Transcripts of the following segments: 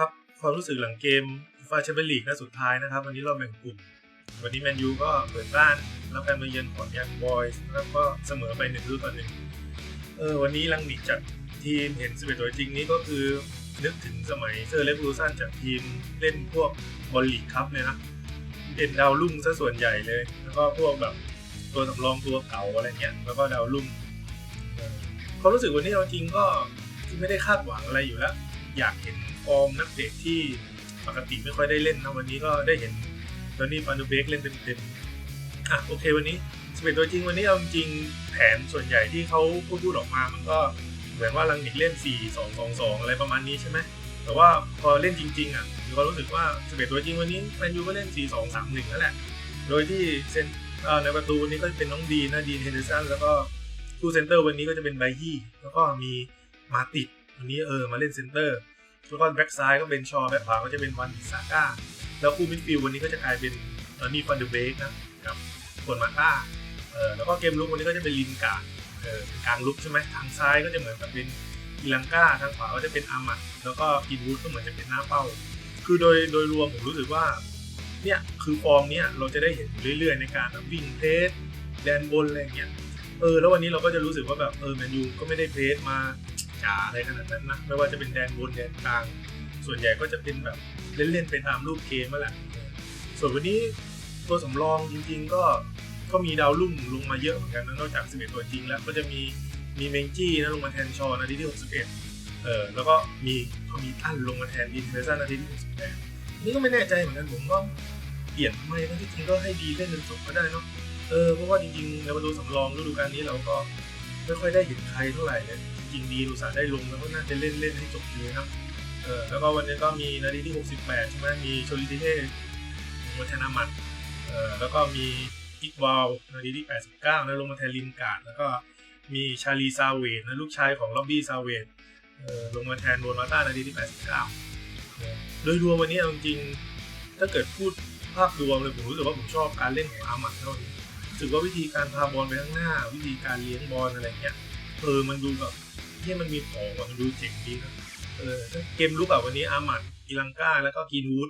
ครับความรู้สึกหลังเกมฟาแชมเปี้ยนลีกนัดสุดท้ายนะครับ วันนี้เราแบ่งกลุ่ม วันนี้แมนยูก็เปิดบ้านรับการมาเยือนของยังบอยส์แล้วก็เสมอไปหนึ่งลูกต่อหนึ่งเออวันนี้ลังนิกจากทีมเห็นสเปตัวจริงนี้ก็คือนึกถึงสมัยเซอร์เลฟูซันจากทีมเล่นพวกบอลลีกครับเลยนะเด่นดาวรุ่งซะส่วนใหญ่เลย แล้วก็พวกแบบตัวสำรองตัวเก่าอะไรเงี้ยแล้วก็ดาวรุ่งเออความรู้สึกวันนี้เอาจริงก็ไม่ได้คาดหวังอะไรอยู่แล้ว อยากเห็น ร์มนักเตะที่ปกติไม่ค่อยได้เล่นนะวันนี้ก็ได้เห็นตอนนี้ฟานดูเบกเล่นเต็มๆอะโอเควันนี้สเปนตัวจริงวันนี้เอาจริงแผนส่วนใหญ่ที่เขาพูดพูดออกมามันก็เหมือนว่าลังนิกเล่น 4 2 2 2 อะไรประมาณนี้ใช่ไหมแต่ว่าพอเล่นจริงๆอะมีความรู้สึกว่าสเปนตัวจริงวันนี้แมนยูก็เล่น 4 2 3 1นั่นแหละ โดยที่เซนในประตูวันนี้ก็เป็นน้องดีนะดีนเฮนเดอร์สันแล้วก็คู่เซนเตอร์วันนี้ก็จะเป็นไบยี่แล้วก็มีมาติดวันนี้เออมาเล่นเซนเตอร์ แล้วก็แบ็กซ้ายก็เป็นชอแบ็กขวาก็จะเป็นวันซาก้า แล้วคู่มิดฟิลวันนี้ก็จะกลายเป็นตอนนี้ฟันเดเบกนะกับคนมาต้าเออแล้วก็เกมลุกวันนี้ก็จะเป็นลินการเออกลางลุกใช่ไหมทางซ้ายก็จะเหมือนกับเป็นอีลังกาทางขวาก็จะเป็นอามัดแล้วก็กินวูดก็เหมือนจะเป็นหน้าเป้า คือโดยโดยรวมผมรู้สึกว่าเนี่ยคือฟอร์มเนี้ยเราจะได้เห็นเรื่อยๆ ในการวิ่งเพสแดนบนอะไรอย่างเงี้ยเออแล้ววันนี้เราก็จะรู้สึกว่าแบบเออแมนยูก็ไม่ได้เพสมา จ๋าอะไรขนาดนั้นนะไม่ว่าจะเป็นแดนบนแดนกลาง ส่วนใหญ่ก็จะเป็นแบบเล่นๆไปตามรูปเกมนั่นแหละ ส่วนวันนี้ตัวสำรองจริง ๆ ก็ก็มีดาวรุ่งลงมาเยอะเหมือนกันนะนอกจาก11ตัวจริงแล้วก็จะมีมีเมงจี้นะลงมาแทนชอนาทีที่ 61 เออแล้วก็มีเขามีอั้นลงมาแทนดินเทอร์ซันนาทีที่ 68 นี่ก็ไม่แน่ใจเหมือนกันผมว่าเปลี่ยนทำไมนะที่จริงก็ให้ดีเล่นจนจบก็ได้เนาะเออเพราะว่าจริงๆในประตูสำรองฤดูกาลนี้เราก็ ไม่ค่อยได้เห็นใครเท่าไหร่เลยจริงดีดูสาได้ลงแล้วก็น่าจะเล่นเล่นให้จบเลยนะเออแล้วก็วันนี้ก็มีนาทีที่ 68 ใช่ไหมมีโชลิทิเทวัฒนามัดเออแล้วก็มีอิกวาลนาทีที่ 89 แล้วลงมาแทนลินการ์ดแล้วก็มีชาลีซาเวดนะลูกชายของล็อบบี้ซาเวดเออลงมาแทนโบนมาต้านาทีที่ 89 โดยรวมวันนี้เอาจริงถ้าเกิดพูดภาพรวมเลยผมรู้สึกว่าผมชอบการเล่นของอามัดเท่านี้ สึกว่าวิธีการพาบอลไปข้างหน้า วิธีการเลี้ยงบอลอะไรเงี้ยเออมันดูแบบที่มันมีของมันดูเจ๋งดีนะเออเกมลุกแบบวันนี้อามัดกิลังกาแล้วก็กินวูด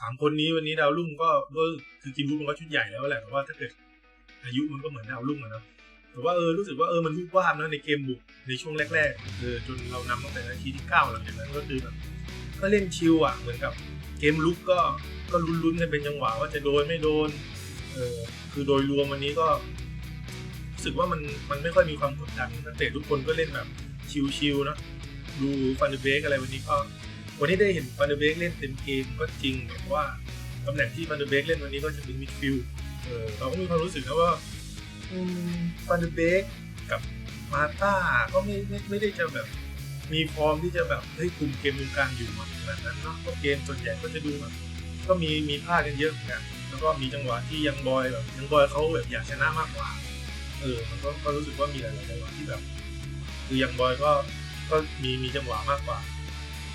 สามคนนี้วันนี้ดาวรุ่งก็ก็คือกินวูดมันก็ชุดใหญ่แล้วแหละแต่ว่าถ้าเกิดอายุมันก็เหมือนดาวรุ่งอะนะแต่ว่าเออรู้สึกว่าเออมันวูบวาบนะในเกมบุกในช่วงแรกๆเออจนเรานำตั้งแต่นาทีที่เก้าหลังจากนั้นก็คือแบบก็เล่นชิลอะเหมือนกับเกมลุกก็ก็ลุ้นๆกันเป็นจังหวะว่าจะโดนไม่โดนเออ คือโดยรวมวันนี้ก็รู้สึกว่ามันมันไม่ค่อยมีความกดดันนักเตะทุกคนก็เล่นแบบชิลๆนะดูฟันเดเบกอะไรวันนี้ก็วันนี้ได้เห็นฟันเดเบกเล่นเต็มเกมก็จริงแต่ว่าตำแหน่งที่ฟันเดเบกเล่นวันนี้ก็จะเป็นมิดฟิลด์เออเราก็มีความรู้สึกนะว่าฟันเดเบกกับมาต้าก็ไม่ไม่ไม่ได้จะแบบมีฟอร์มที่จะแบบเฮ้ยคุมเกมตรงกลางอยู่มาขนาดนั้นเนะเพราะเกมส่วนใหญ่ก็จะดูแบบก็มีมีพลาดกันเยอะเหมือนกัน แล้วก็มีจังหวะที่ยังบอยแบบยังบอยเขาแบบอยากชนะมากกว่า เออ มันก็ก็รู้สึกว่ามีหลายๆจังหวะที่แบบ คือยังบอยก็ก็มีมีจังหวะมากกว่า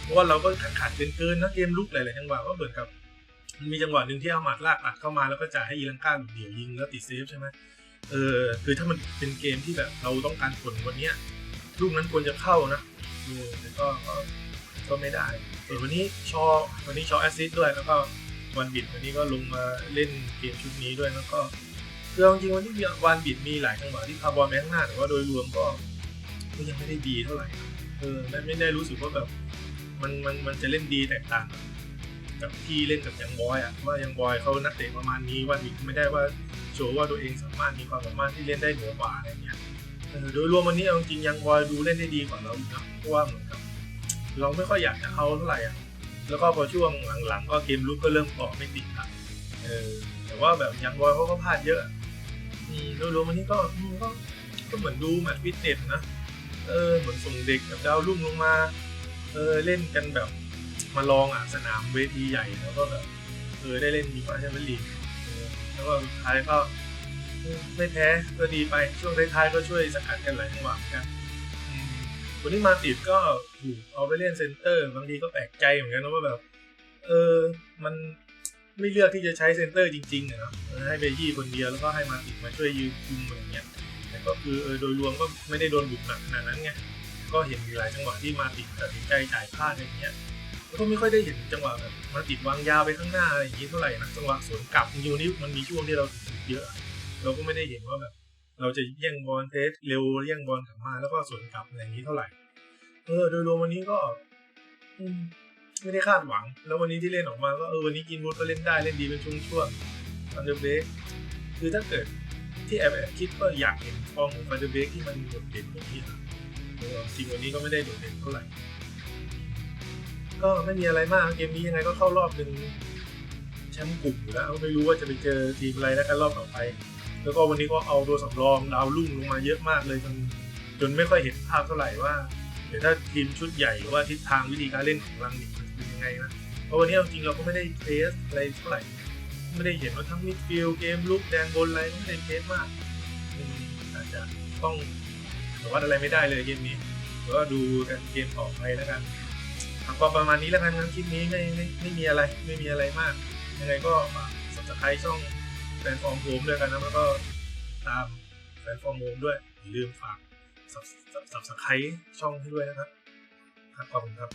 เพราะว่าเราก็ขาดขาดเกินเกินนะเกมลุกหลายๆจังหวะก็เหมือนกับมันมีจังหวะหนึ่งที่อามัดลากอัดเข้ามาแล้วก็จ่ายให้อีลังก้าเดี่ยวยิงแล้วติดเซฟใช่ไหมเออคือถ้ามันเป็นเกมที่แบบเราต้องการผลวันเนี้ยลูกนั้นควรจะเข้านะเออแต่ก็ก็ก็ไม่ได้ส่วนวันนี้ชอวันนี้ชอแอสซิสด้วยแล้วก็ วันบิดวันนี้ก็ลงมาเล่นเกมชุดนี้ด้วยแล้วก็คือจริงวันนี้วันบิดมีหลายจังหวะที่พาบอลไปข้างหน้าแต่ว่าโดยรวมก็ก็ยังไม่ได้ดีเท่าไหร่เออไม่ไม่ได้รู้สึกว่าแบบมันมันมันจะเล่นดีแตกต่างกับที่เล่นกับยังบอยอะว่ายังบอยเขานักเตะประมาณนี้วันนี้ไม่ได้ว่าโชว์ว่าตัวเองสามารถมีความสามารถที่เล่นได้เหนือกว่าอะไรเงี้ยเออโดยรวมวันนี้จริงยังบอยดูเล่นได้ดีกว่าเราอีกนะเพราะว่าเหมือนกับเราไม่ค่อยอยากจะเขาเท่าไหร่อะ แล้วก็พอช่วงหลังๆ ก็เกมลุกก็เริ่มเกไม่ติดละเออแต่ว่าแบบยังบอยเขาก็พลาดเยอะมโดยรวมๆวันนี้ก็ก็ก็เหมือนดูแมตช์ฟิตเนสนะเออเหมือนส่งเด็กกับดาวรุ่งลงมาเออเล่นกันแบบมาลองอะสนามเวทีใหญ่แล้วก็แบบเออได้เล่นมีฟ้าแชมเปี้ยนลีกแล้วก็สุดท้ายก็ไม่แพ้ก็ดีไปช่วงท้ายๆก็ช่วยสกัดกันหลายจังหวะกัน วันนี้มาติดก็ถูกเอาไปเล่นเซนเตอร์ บางทีก็แปลกใจเหมือนกันนะว่าแบบ เออ มันไม่เลือกที่จะใช้เซนเตอร์จริงๆนะให้เบยี่คนเดียวแล้วก็ให้มาติดมาช่วยยืนคุมอะไรเงี้ย แต่ก็คือเออโดยรวมก็ไม่ได้โดนบุกหนักขนาดนั้นไง ก็เห็นมีหลายจังหวะที่มาติดตัดสินใจจ่ายพลาดอะไรเงี้ยแล้วก็ไม่ค่อยได้เห็นจังหวะแบบมาติดวางยาวไปข้างหน้าอะไรอย่างนี้เท่าไหร่นะจังหวะสวนกลับจริงๆวันนี้มันมีช่วงที่เราถึงเยอะ เราก็ไม่ได้เห็นว่าแบบ เราจะแย่งบอลเทสเร็วแย่งบอลกลับมาแล้วก็สวนกลับอะไรอย่างนี้เท่าไหร่ เออ โดยรวมวันนี้ก็ไม่ได้คาดหวัง แล้ววันนี้ที่เล่นออกมาก็เออวันนี้กินบูธก็เล่นได้เล่นดีเป็นช่วงๆฟันเดอร์เบกคือถ้าเกิดที่แอบแอบคิดว่าอยากเห็นฟอร์มของฟันเดอร์เบกที่มันโดดเด่นกว่านี้นะเออจริงวันนี้ก็ไม่ได้โดดเด่นเท่าไหร่ ก็ไม่มีอะไรมากเกมนี้ยังไงก็เข้ารอบหนึ่งแชมป์กลุ่มอยู่แล้วไม่รู้ว่าจะไปเจอทีมอะไรแล้วกันรอบต่อไป แล้วก็วันนี้ก็เอาตัวสำรองดาวรุ่งลงมาเยอะมากเลยจนจนไม่ค่อยเห็นภาพเท่าไหร่ว่าเดี๋ยวถ้าทีมชุดใหญ่หรือว่าทิศทางวิธีการเล่นของลังนิกมันเป็นยังไงนะเพราะวันนี้เอาจริงเราก็ไม่ได้เทสอะไรเท่าไหร่ไม่ได้เห็นว่าทั้งมิดฟิลด์เกมลุกแดนบนอะไรไม่ได้เทสมากอาจจะต้องแต่ว่าอะไรไม่ได้เลยเกมนี้ก็ดูกันเกมต่อไปแล้วกันทำก็ประมาณนี้แล้วกันนะคลิปนี้ไม่ไม่ไม่มีอะไรไม่มีอะไรมากยังไงก็ฝากสัครช่อง นฟอร์มโฮมด้วยกันนะแล้วก็ตามแฟนฟอร์มโฮมด้วยอย่าลืมฝากสับสับสับสไครช่องให้ด้วยนะครับครับขอบคุณครับ